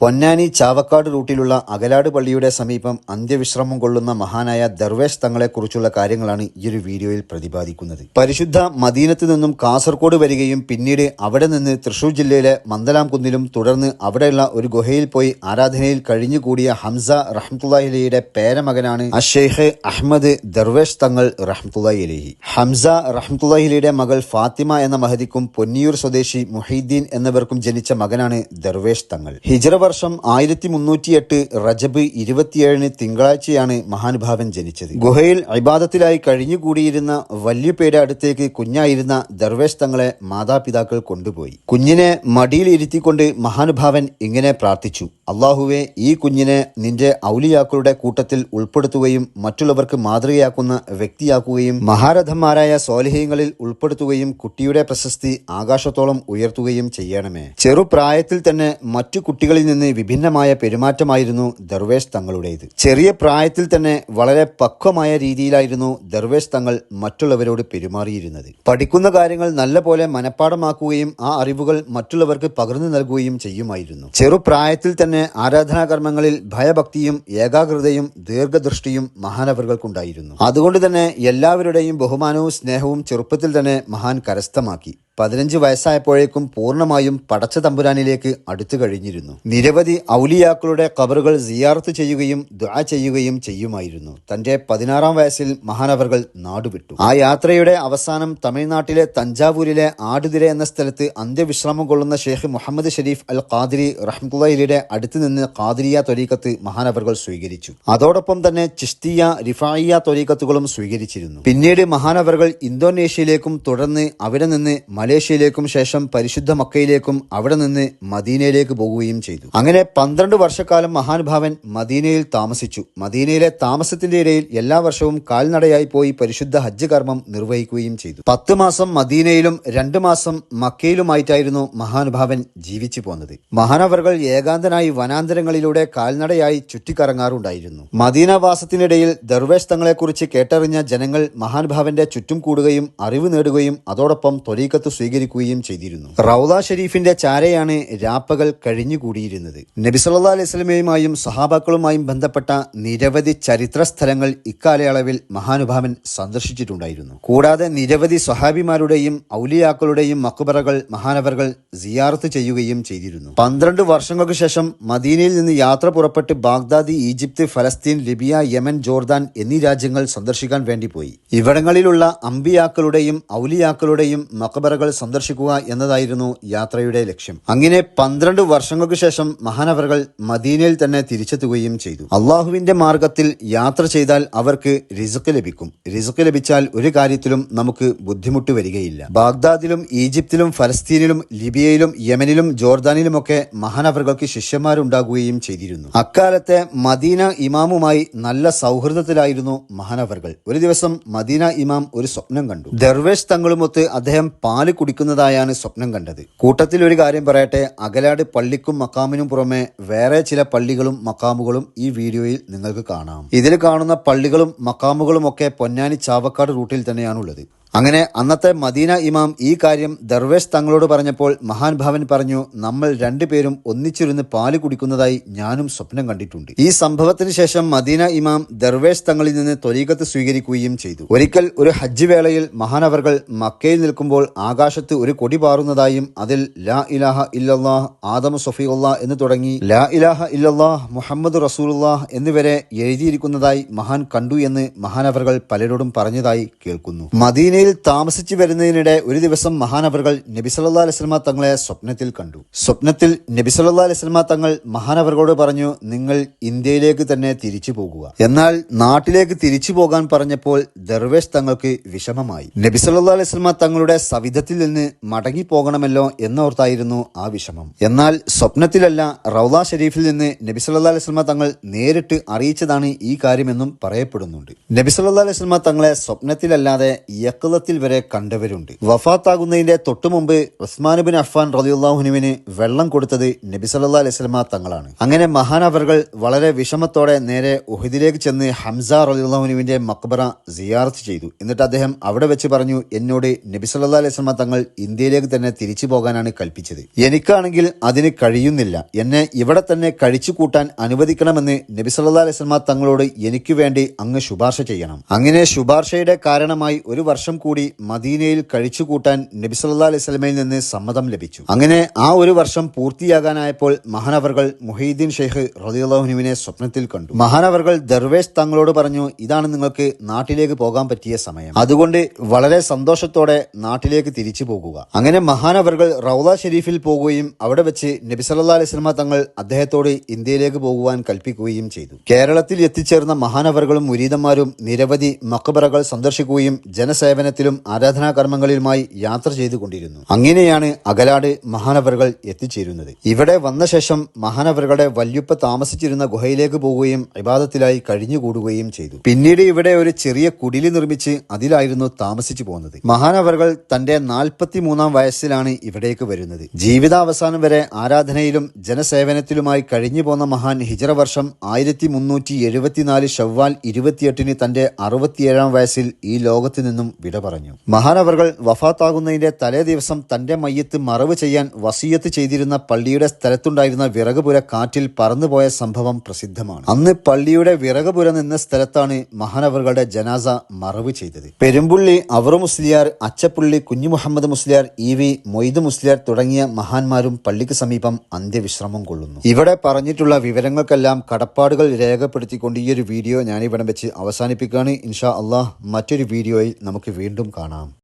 പൊന്നാനി ചാവക്കാട് റൂട്ടിലുള്ള അകലാട് പള്ളിയുടെ സമീപം അന്ത്യവിശ്രമം കൊള്ളുന്ന മഹാനായ ദർവേഷ് തങ്ങളെക്കുറിച്ചുള്ള കാര്യങ്ങളാണ് ഈ ഒരു വീഡിയോയിൽ പ്രതിപാദിക്കുന്നത്. പരിശുദ്ധ മദീനത്ത് നിന്നും കാസർഗോഡ് വരികയും പിന്നീട് അവിടെ നിന്ന് തൃശൂർ ജില്ലയിലെ മന്ദലാംകുന്നിലും തുടർന്ന് അവിടെയുള്ള ഒരു ഗുഹയിൽ പോയി ആരാധനയിൽ കഴിഞ്ഞുകൂടിയ ഹംസ റഹ്മുല്ലാഹിലയുടെ പേരമകനാണ് അഷേഖ് അഹമ്മദ് ദർവേഷ് തങ്ങൾ റഹ്മത്തുള്ളാഹിലേഹി ഹംസ റഹ്മുല്ലാഹിലയുടെ മകൾ ഫാത്തിമ എന്ന മഹദിക്കും പൊന്നിയൂർ സ്വദേശി മുഹീദ്ദീൻ എന്നിവർക്കും ജനിച്ച മകനാണ് ദർവേഷ് തങ്ങൾ. ഹിജറ വർഷം ആയിരത്തി മുന്നൂറ്റിയെട്ട് റജബ് ഇരുപത്തിയേഴിന് തിങ്കളാഴ്ചയാണ് മഹാനുഭാവൻ ജനിച്ചത്. ഗുഹയിൽ അബാദത്തിലായി കഴിഞ്ഞുകൂടിയിരുന്ന വല്യുപേര അടുത്തേക്ക് കുഞ്ഞായിരുന്ന ദർവേഷ് തങ്ങളെ മാതാപിതാക്കൾ കൊണ്ടുപോയി. കുഞ്ഞിനെ മടിയിൽ ഇരുത്തിക്കൊണ്ട് മഹാനുഭാവൻ ഇങ്ങനെ പ്രാർത്ഥിച്ചു. അള്ളാഹുവെ ഈ കുഞ്ഞിനെ നിന്റെ ഔലിയാക്കളുടെ കൂട്ടത്തിൽ ഉൾപ്പെടുത്തുകയും മറ്റുള്ളവർക്ക് മാതൃകയാക്കുന്ന വ്യക്തിയാക്കുകയും മഹാരഥന്മാരായ സ്വാലിഹ്യങ്ങളിൽ ഉൾപ്പെടുത്തുകയും കുട്ടിയുടെ പ്രശസ്തി ആകാശത്തോളം ഉയർത്തുകയും ചെയ്യണമേ. ചെറുപ്രായത്തിൽ തന്നെ മറ്റു കുട്ടികളിൽ നിന്ന് വിഭിന്നമായ പെരുമാറ്റമായിരുന്നു ദർവേഷ് തങ്ങളുടേത്. ചെറിയ പ്രായത്തിൽ തന്നെ വളരെ പക്വമായ രീതിയിലായിരുന്നു ദർവേഷ് തങ്ങൾ മറ്റുള്ളവരോട് പെരുമാറിയിരുന്നത്. പഠിക്കുന്ന കാര്യങ്ങൾ നല്ലപോലെ മനഃപ്പാടമാക്കുകയും ആ അറിവുകൾ മറ്റുള്ളവർക്ക് പകർന്നു നൽകുകയും ചെയ്യുമായിരുന്നു. ചെറുപ്രായത്തിൽ തന്നെ ആരാധനാകർമ്മങ്ങളിൽ ഭയഭക്തിയും ഏകാഗ്രതയും ദീർഘദൃഷ്ടിയും മഹാനവറുകൾക്കുണ്ടായിരുന്നു. അതുകൊണ്ട് തന്നെ എല്ലാവരുടെയും ബഹുമാനവും സ്നേഹവും ചെറുപ്പത്തിൽ തന്നെ മഹാൻ കരസ്ഥമാക്കി. പതിനഞ്ച് വയസ്സായപ്പോഴേക്കും പൂർണമായും പടച്ച തമ്പുരാനിലേക്ക് അടുത്തു കഴിഞ്ഞിരുന്നു. നിരവധി ഔലിയാക്കളുടെ കബറുകൾ സിയാർത്ത് ചെയ്യുകയും ദുആ ചെയ്യുകയും ചെയ്യുമായിരുന്നു. തന്റെ പതിനാറാം വയസ്സിൽ മഹാനവറുകൾ നാടുവിട്ടു. ആ യാത്രയുടെ അവസാനം തമിഴ്നാട്ടിലെ തഞ്ചാവൂരിലെ ആടുതിര എന്ന സ്ഥലത്ത് അന്ത്യവിശ്രമം കൊള്ളുന്ന ഷെയ്ഖ് മുഹമ്മദ് ഷെരീഫ് അൽ ഖാദിരി റഹ്മുല്ലയുടെ അടുത്തു നിന്ന് ഖാദിരിയ തൊരീക്കത്ത് മഹാനവറുകൾ സ്വീകരിച്ചു. അതോടൊപ്പം തന്നെ ചിസ്തിയ റിഫായിയ തൊരീക്കത്തുകളും സ്വീകരിച്ചിരുന്നു. പിന്നീട് മഹാനവറുകൾ ഇന്തോനേഷ്യയിലേക്കും തുടർന്ന് അവിടെ നിന്ന് മലേഷ്യയിലേക്കും ശേഷം പരിശുദ്ധ മക്കയിലേക്കും അവിടെ നിന്ന് മദീനയിലേക്ക് പോകുകയും ചെയ്തു. അങ്ങനെ പന്ത്രണ്ട് വർഷക്കാലം മഹാനുഭാവൻ മദീനയിൽ താമസിച്ചു. മദീനയിലെ താമസത്തിന്റെ ഇടയിൽ എല്ലാ വർഷവും കാൽനടയായി പോയി പരിശുദ്ധ ഹജ്ജ് കർമ്മം നിർവഹിക്കുകയും ചെയ്തു. പത്ത് മാസം മദീനയിലും രണ്ട് മാസം മക്കയിലുമായിട്ടായിരുന്നു മഹാനുഭാവൻ ജീവിച്ചു പോന്നത്. മഹാനവറുകൾ ഏകാന്തനായി വനാന്തരങ്ങളിലൂടെ കാൽനടയായി ചുറ്റിക്കറങ്ങാറുണ്ടായിരുന്നു. മദീനവാസത്തിനിടയിൽ ദർവേഷ് തങ്ങളെക്കുറിച്ച് കേട്ടറിഞ്ഞ ജനങ്ങൾ മഹാനുഭാവന്റെ ചുറ്റും കൂടുകയും അറിവ് നേടുകയും അതോടൊപ്പം ത്വരീക്കത്ത് സ്വീകരിക്കുകയും ചെയ്തിരുന്നു. റൌദ ഷെരീഫിന്റെ ചാരയാണ് രാപ്പകൽ കഴിഞ്ഞുകൂടിയിരുന്നത്. നബിസല്ലാ അലൈഹി സ്വലമയുമായും സഹാബാക്കളുമായും ബന്ധപ്പെട്ട നിരവധി ചരിത്ര സ്ഥലങ്ങൾ ഇക്കാലയളവിൽ മഹാനുഭാവൻ സന്ദർശിച്ചിട്ടുണ്ടായിരുന്നു. കൂടാതെ നിരവധി സ്വഹാബിമാരുടെയും ഔലിയാക്കളുടെയും മക്കുബറകൾ മഹാനവറുകൾ സിയാർത്ത് ചെയ്യുകയും ചെയ്തിരുന്നു. പന്ത്രണ്ട് വർഷങ്ങൾക്ക് ശേഷം മദീനയിൽ നിന്ന് യാത്ര പുറപ്പെട്ട് ബാഗ്ദാദി ഈജിപ്ത് ഫലസ്തീൻ ലിബിയ യമൻ ജോർദാൻ എന്നീ രാജ്യങ്ങൾ സന്ദർശിക്കാൻ വേണ്ടി പോയി. ഇവിടങ്ങളിലുള്ള അമ്പിയാക്കളുടെയും ഔലിയാക്കളുടെയും മക്കബറകൾ സന്ദർശിക്കുക എന്നതായിരുന്നു യാത്രയുടെ ലക്ഷ്യം. അങ്ങനെ പന്ത്രണ്ട് വർഷങ്ങൾക്ക് ശേഷം മഹാനവറുകൾ മദീനയിൽ തന്നെ തിരിച്ചെത്തുകയും ചെയ്തു. അള്ളാഹുവിന്റെ മാർഗത്തിൽ യാത്ര ചെയ്താൽ അവർക്ക് റിസുക്ക് ലഭിക്കും. റിസുക്ക് ലഭിച്ചാൽ ഒരു കാര്യത്തിലും നമുക്ക് ബുദ്ധിമുട്ട് വരികയില്ല. ബാഗ്ദാദിലും ഈജിപ്തിലും ഫലസ്തീനിലും ലിബിയയിലും യമനിലും ജോർദാനിലുമൊക്കെ മഹാനവറുകൾക്ക് ശിഷ്യന്മാരുണ്ടാകുകയും ചെയ്തിരുന്നു. അക്കാലത്തെ മദീന ഇമാമുമായി നല്ല സൗഹൃദത്തിലായിരുന്നു മഹാനവറുകൾ. ഒരു ദിവസം മദീന ഇമാം ഒരു സ്വപ്നം കണ്ടു. ദർവേഷ് തങ്ങളുമൊത്ത് അദ്ദേഹം പാൽ കുടിക്കുന്നതായാണ് സ്വപ്നം കണ്ടത്. കൂട്ടത്തിൽ ഒരു കാര്യം പറയട്ടെ അകലാട് പള്ളിക്കും മക്കാമിനും പുറമെ വേറെ ചില പള്ളികളും മക്കാമുകളും ഈ വീഡിയോയിൽ നിങ്ങൾക്ക് കാണാം. ഇതിൽ കാണുന്ന പള്ളികളും മക്കാമുകളും ഒക്കെ പൊന്നാനി ചാവക്കാട് റൂട്ടിൽ തന്നെയാണുള്ളത്. അങ്ങനെ അന്നത്തെ മദീന ഇമാം ഈ കാര്യം ദർവേഷ് തങ്ങളോട് പറഞ്ഞപ്പോൾ മഹാൻ ഭവൻ പറഞ്ഞു നമ്മൾ രണ്ടുപേരും ഒന്നിച്ചിരുന്ന് പാൽ കുടിക്കുന്നതായി ഞാനും സ്വപ്നം കണ്ടിട്ടുണ്ട്. ഈ സംഭവത്തിന് ശേഷം മദീന ഇമാം ദർവേഷ് തങ്ങളിൽ നിന്ന് ത്വരീകത്ത് സ്വീകരിക്കുകയും ചെയ്തു. ഒരിക്കൽ ഒരു ഹജ്ജ് വേളയിൽ മഹാനവർകൾ മക്കയിൽ നിൽക്കുമ്പോൾ ആകാശത്ത് ഒരു കൊടി പാറുന്നതായും അതിൽ ലാ ഇലാഹ ഇല്ലല്ലാഹ് ആദം സൊഫിഉല്ലാ എന്ന് തുടങ്ങി. ലാ ഇലാഹ ഇല്ലല്ലാഹ് മുഹമ്മദ് റസൂലുല്ലാഹ് എന്നിവരെ എഴുതിയിരിക്കുന്നതായി മഹാൻ കണ്ടു എന്ന് മഹാനവറുകൾ പലരോടും പറഞ്ഞതായി കേൾക്കുന്നു. മദീനയിൽ താമസിച്ചു വരുന്നതിനിടെ ഒരു ദിവസം മഹാനവറുകൾ നബി സല്ലാ അലൈസ്മ തങ്ങളെ സ്വപ്നത്തിൽ കണ്ടു. സ്വപ്നത്തിൽ നബി സല്ലാ അലൈസ്മ തങ്ങൾ മഹാനവറുകളോട് പറഞ്ഞു നിങ്ങൾ ഇന്ത്യയിലേക്ക് തന്നെ തിരിച്ചു പോകുക. എന്നാൽ നാട്ടിലേക്ക് തിരിച്ചു പോകാൻ പറഞ്ഞപ്പോൾ ദർവേഷ് തങ്ങൾക്ക് വിഷമമായി. നബി സല്ലാ അലൈസ്മ തങ്ങളുടെ സവിധത്തിൽ നിന്ന് മടങ്ങി പോകണമല്ലോ എന്നോർത്തായിരുന്നു ആ വിഷമം. എന്നാൽ സ്വപ്നത്തിലല്ല റൌദ ഷെരീഫിൽ നിന്ന് നബി സല്ലാ അലൈസ്മ തങ്ങൾ നേരിട്ട് അറിയിച്ചതാണ് ഈ കാര്യമെന്നും പറയപ്പെടുന്നുണ്ട്. നബി സല്ലാ അലൈസ്മ തങ്ങളെ സ്വപ്നത്തിലല്ലാതെ യക്ത റൗദത്തിൽ വരെ കണ്ടവരുണ്ട്. വഫാത്താകുന്നതിന്റെ തൊട്ടുമുമ്പ് ഉസ്മാൻ ബിൻ അഫ്ഫാൻ റലിയുല്ലാഹുനുവിന് വെള്ളം കൊടുത്തത് നബി സല്ലാ അലൈഹി സ്വലമ തങ്ങളാണ്. അങ്ങനെ മഹാനവറുകൾ വളരെ വിഷമത്തോടെ നേരെ ഉഹിദിലേക്ക് ചെന്ന് ഹംസ റലിയുല്ലാഹുനുവിന്റെ മക്ബറ സിയാർത്ത് ചെയ്തു. എന്നിട്ട് അദ്ദേഹം അവിടെ വെച്ച് പറഞ്ഞു എന്നോട് നബി സല്ലാ അലൈഹി സ്വലമ തങ്ങൾ ഇന്ത്യയിലേക്ക് തന്നെ തിരിച്ചു പോകാനാണ് കൽപ്പിച്ചത്. എനിക്കാണെങ്കിൽ അതിന് കഴിയുന്നില്ല. എന്നെ ഇവിടെ തന്നെ കഴിച്ചു കൂട്ടാൻ അനുവദിക്കണമെന്ന് നബി സല്ലാ അലൈഹി സ്വലമ തങ്ങളോട് എനിക്ക് വേണ്ടി അങ്ങ് ശുപാർശ ചെയ്യണം. അങ്ങനെ ശുപാർശയുടെ കാരണമായി ഒരു വർഷം കൂടി മദീനയിൽ കഴിച്ചു കൂട്ടാൻ നബി സല്ലാ അലൈഹി സ്വലമയിൽ നിന്ന് സമ്മതം ലഭിച്ചു. അങ്ങനെ ആ ഒരു വർഷം പൂർത്തിയാകാനായപ്പോൾ മഹാനവർകൾ മുഹീദ്ദീൻ ഷെയ്ഖ് റലിയുള്ളാഹുനുവിനെ സ്വപ്നത്തിൽ കണ്ടു. മഹാനവർകൾ ദർവേഷ് തങ്ങളോട് പറഞ്ഞു ഇതാണ് നിങ്ങൾക്ക് നാട്ടിലേക്ക് പോകാൻ പറ്റിയ സമയം. അതുകൊണ്ട് വളരെ സന്തോഷത്തോടെ നാട്ടിലേക്ക് തിരിച്ചു പോകുക. അങ്ങനെ മഹാനവർകൾ റൌദ ഷെരീഫിൽ പോകുകയും അവിടെ വെച്ച് നബി സല്ലാ അലൈഹി സ്വലമ തങ്ങൾ അദ്ദേഹത്തോട് ഇന്ത്യയിലേക്ക് പോകുവാൻ കൽപ്പിക്കുകയും ചെയ്തു. കേരളത്തിൽ എത്തിച്ചേർന്ന മഹാനവറുകളും മുരീതന്മാരും നിരവധി മക്ബറകൾ സന്ദർശിക്കുകയും ജനസേവനത്തിലും ആരാധനാകർമ്മങ്ങളിലുമായി യാത്ര ചെയ്തുകൊണ്ടിരുന്നു. അങ്ങനെയാണ് അകലാട് മഹാനവറുകൾ എത്തിച്ചേരുന്നത്. ഇവിടെ വന്ന ശേഷം മഹാനവറുകളുടെ വല്യുപ്പ താമസിച്ചിരുന്ന ഗുഹയിലേക്ക് പോവുകയും വിവാദത്തിലായി കഴിഞ്ഞുകൂടുകയും ചെയ്തു. പിന്നീട് ഇവിടെ ഒരു ചെറിയ കുടിൽ നിർമ്മിച്ച് അതിലായിരുന്നു താമസിച്ചു പോകുന്നത്. മഹാനവറുകൾ തന്റെ നാൽപ്പത്തിമൂന്നാം വയസ്സിലാണ് ഇവിടേക്ക് വരുന്നത്. ജീവിതാവസാനം വരെ ആരാധനയിലും ജനസേവനത്തിലുമായി കഴിഞ്ഞു പോന്ന മഹാൻ ഹിജറ വർഷം ആയിരത്തി മുന്നൂറ്റി എഴുപത്തിനാല് ഷവ്വാൽ ഇരുപത്തിയെട്ടിന് തന്റെ അറുപത്തിയേഴാം വയസ്സിൽ ഈ ലോകത്തു നിന്നും വിട പറഞ്ഞു. മഹാനവറുകൾ വഫാത്താകുന്നതിന്റെ തലേ ദിവസം തന്റെ മയ്യത്ത് മറവ് ചെയ്യാൻ വസീയത്ത് ചെയ്തിരുന്ന പള്ളിയുടെ സ്ഥലത്തുണ്ടായിരുന്ന വിറകുപുര കാറ്റിൽ പറന്നുപോയ സംഭവം പ്രസിദ്ധമാണ്. അന്ന് പള്ളിയുടെ വിറകുപുര നിന്ന സ്ഥലത്താണ് മഹാനവറുകളുടെ ജനാസ മറവ് ചെയ്തത്. പെരുമ്പുള്ളി അവറു മുസ്ലിയാർ അച്ചപ്പുള്ളി കുഞ്ഞു മുഹമ്മദ് മുസ്ലിയാർ ഇ വി മൊയ്ത് മുസ്ലിയാർ തുടങ്ങിയ മഹാന്മാരും പള്ളിക്ക് സമീപം അന്ത്യവിശ്രമം കൊള്ളുന്നു. ഇവിടെ പറഞ്ഞിട്ടുള്ള വിവരങ്ങൾക്കെല്ലാം കടപ്പാടുകൾ രേഖപ്പെടുത്തിക്കൊണ്ട് ഈ ഒരു വീഡിയോ ഞാനിവിടം വെച്ച് അവസാനിപ്പിക്കുകയാണ്. ഇൻഷാ അള്ളാഹ് മറ്റൊരു വീഡിയോയിൽ നമുക്ക് വീണ്ടും കാണാം.